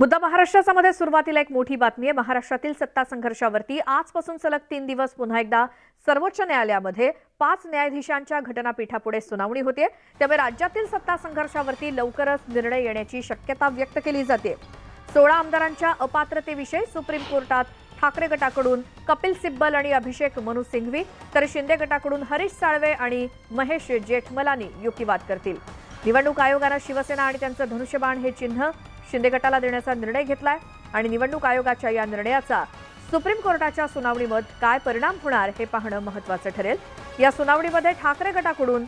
मुद्दा महाराष्ट्रामध्ये सुरुवातीला एक मोठी बातमी आहे. महाराष्ट्रातील सत्ता संघर्षावरती आजपासून सलग तीन दिवस पुन्हा एकदा सर्वोच्च न्यायालयामध्ये पाच न्यायाधीशांच्या घटनापीठापुढे सुनावणी होते. त्यामुळे राज्यातील सत्ता संघर्षावरती लवकरच निर्णय येण्याची शक्यता व्यक्त केली जाते. सोळा आमदारांच्या अपात्रतेविषयी सुप्रीम कोर्टात ठाकरे गटाकडून कपिल सिब्बल आणि अभिषेक मनु सिंघवी तर शिंदे गटाकडून हरीश साळवे आणि महेश जेठमलानी युक्तिवाद करतील. निवडणूक आयोगानं शिवसेना आणि त्यांचं धनुष्यबाण हे चिन्ह शिंदे गटाला देण्याचा निर्णय घेतलाय आणि निवडणूक आयोगाच्या या निर्णयाचा सुप्रीम कोर्टाच्या सुनावणीमध्ये काय परिणाम होणार हे पाहणं महत्त्वाचं ठरेल. या सुनावणीमध्ये ठाकरे गटाकडून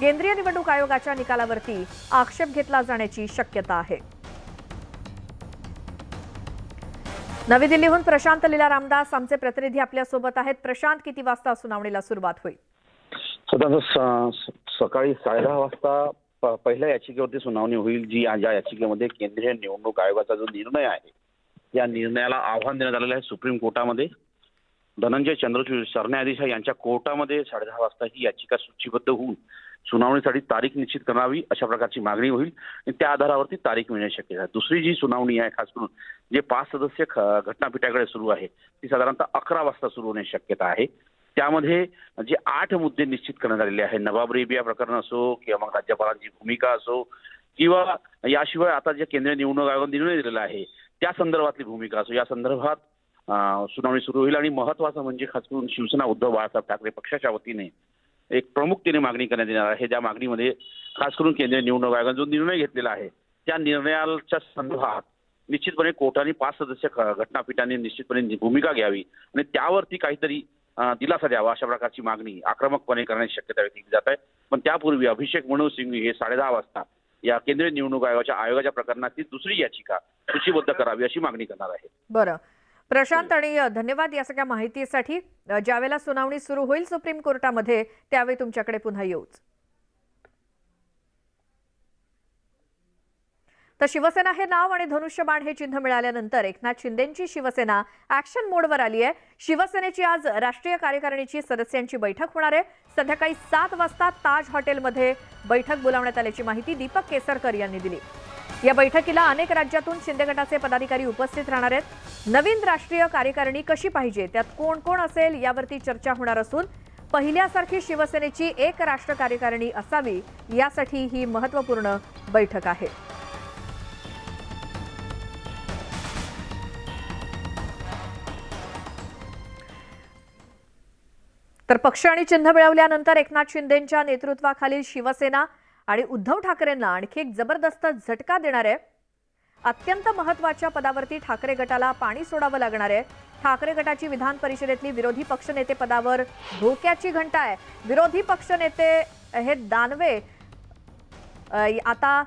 केंद्रीय निवडणूक आयोगाच्या निकालावरती आक्षेप घेतला जाण्याची शक्यता आहे. नवी दिल्लीहून प्रशांत लीला रामदास आमचे प्रतिनिधी आपल्यासोबत आहेत. प्रशांत किती वाजता सुनावणीला सुरुवात होईल? सकाळी साडे दहा सकाळी वाजता पहिल्या याचिकेवरती सुनावणी होईल जी या याचिकेमध्ये केंद्रीय निवडणूक आयोगाचा जो निर्णय आहे या निर्णयाला आव्हान देण्यात आलेलं आहे सुप्रीम कोर्टामध्ये. धनंजय चंद्रचूड सरन्यायाधीश यांच्या कोर्टामध्ये साडेदहा वाजता ही याचिका सूचीबद्ध होऊन सुनावणीसाठी तारीख निश्चित करावी अशा प्रकारची मागणी होईल आणि त्या आधारावरती तारीख मिळण्याची शक्यता आहे. दुसरी जी सुनावणी आहे खास करून जे पाच सदस्य घटनापीठाकडे सुरू आहे ती साधारणतः अकरा वाजता सुरू होण्याची शक्यता आहे. त्यामध्ये जे आठ मुद्दे निश्चित करण्यात आलेले आहे नवाब रेबिया प्रकरण असो किंवा मग राज्यपालांची भूमिका असो किंवा याशिवाय आता जे केंद्रीय निवडणूक आयोगाने निर्णय दिलेला आहे त्या संदर्भातली भूमिका असो. या संदर्भात सुनावणी सुरू होईल आणि महत्वाचं म्हणजे खास करून शिवसेना उद्धव बाळासाहेब ठाकरे पक्षाच्या वतीने एक प्रमुखतेने मागणी करण्यात येणार आहे. ज्या मागणीमध्ये खास करून केंद्रीय निवडणूक आयोगाने जो निर्णय घेतलेला आहे त्या निर्णयाच्या संदर्भात निश्चितपणे कोर्टाने पाच सदस्य घटनापीठाने निश्चितपणे भूमिका घ्यावी आणि त्यावरती काहीतरी दिलासा द्यावा अशा प्रकारची मागणी आक्रमकपणे करण्याची शक्यता व्यक्त केली जात आहे. पण त्यापूर्वी अभिषेक मनोज सिंघवी हे साडेदहा वाजता या केंद्रीय निवडणूक आयोगाच्या आयोगाच्या प्रकरणाची दुसरी याचिका सूचीबद्ध करावी अशी मागणी करणार आहे. बरं. प्रशांत आणि धन्यवाद या सगळ्या माहितीसाठी. ज्यावेळेला सुनावणी सुरू होईल सुप्रीम कोर्टामध्ये त्यावेळी तुमच्याकडे पुन्हा येऊच. तर शिवसेना हे नाव आणि धनुष्यबाण हे चिन्ह मिळाल्यानंतर एकनाथ शिंदेची शिवसेना ऍक्शन मोडवर आली आहे. शिवसेनेची आज राष्ट्रीय कार्यकारिणीची सदस्यांची बैठक होणार आहे. संध्याकाळी सात वाजता ताज हॉटेलमध्ये बैठक बोलावण्यात आल्याची माहिती दीपक केसरकर यांनी दिली. या बैठकीला अनेक राज्यातून शिंदे गटाचे पदाधिकारी उपस्थित राहणार आहेत. नवीन राष्ट्रीय कार्यकारिणी कशी पाहिजे? त्यात कोण कोण असेल यावरती चर्चा होणार असून पहिल्यासारखी शिवसेनेची एक राष्ट्र कार्यकारिणी असावी यासाठी ही महत्त्वपूर्ण बैठक आहे. तर पक्ष आणि चिन्ह मिळवल्यानंतर एकनाथ शिंदेंच्या नेतृत्वाखालील शिवसेना आणि उद्धव ठाकरेंना आणखी एक जबरदस्त झटका देणार आहे अत्यंत महत्त्वाच्या पदावरती ठाकरे गटाला पाणी सोडावं लागणार आहे. ठाकरे गटाची विधान परिषदेतली विरोधी पक्षनेते पदावर धोक्याची घंटा आहे. विरोधी पक्षनेते हे दानवे आता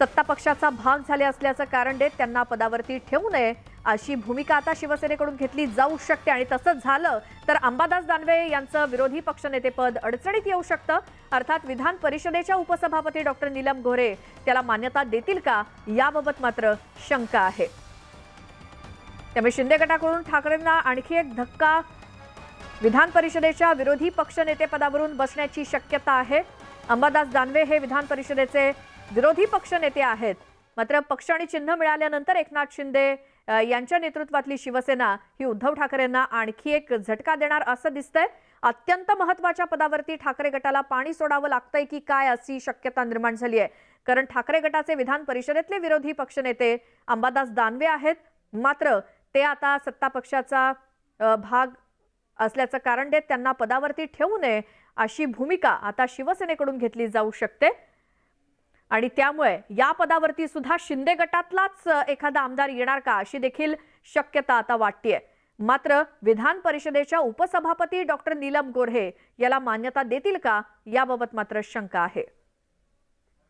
सत्ता पक्षाचा भाग झाले असल्याचं कारण देत त्यांना पदावरती ठेवू नये. अशी भूमिका आता शिवसेनेकडून घेतली जाऊ शकते आणि तसंच झालं तर अंबादास दानवे यांचं विरोधी पक्षनेतेपद अडचणीत येऊ शकतं. अर्थात विधान परिषदेच्या उपसभापती डॉक्टर नीलम गोरे त्याला मान्यता देतील का? याबाबत मात्र शंका आहे. त्यामुळे शिंदे गटाकडून ठाकरेंना आणखी एक धक्का विधान परिषदेच्या विरोधी पक्षनेतेपदावरून बसण्याची शक्यता आहे. अंबादास दानवे हे विधान परिषदेचे विरोधी पक्षनेते आहेत. मात्र पक्ष आणि चिन्ह मिळाल्यानंतर एकनाथ शिंदे यांच्या नेतृत्वातली शिवसेना ही उद्धव ठाकरेंना आणखी एक झटका देणार असं दिसतंय. अत्यंत महत्त्वाच्या पदावरती ठाकरे गटाला पाणी सोडावं लागतंय की काय अशी शक्यता निर्माण झाली आहे. कारण ठाकरे गटाचे विधान परिषदेतले विरोधी पक्षनेते अंबादास दानवे आहेत. मात्र ते आता सत्ता पक्षाचा भाग असल्याचं कारण देत त्यांना पदावरती ठेवू नये अशी भूमिका आता शिवसेनेकडून घेतली जाऊ शकते. आणि त्यामुळे या पदावरती सुद्धा शिंदे गटातलाच एखादा आमदार येणार का अशी देखील शक्यता आता वाटतेय. मात्र विधान परिषदेच्या उपसभापती डॉक्टर नीलम गोऱ्हे याला मान्यता देतील का याबाबत मात्र शंका आहे.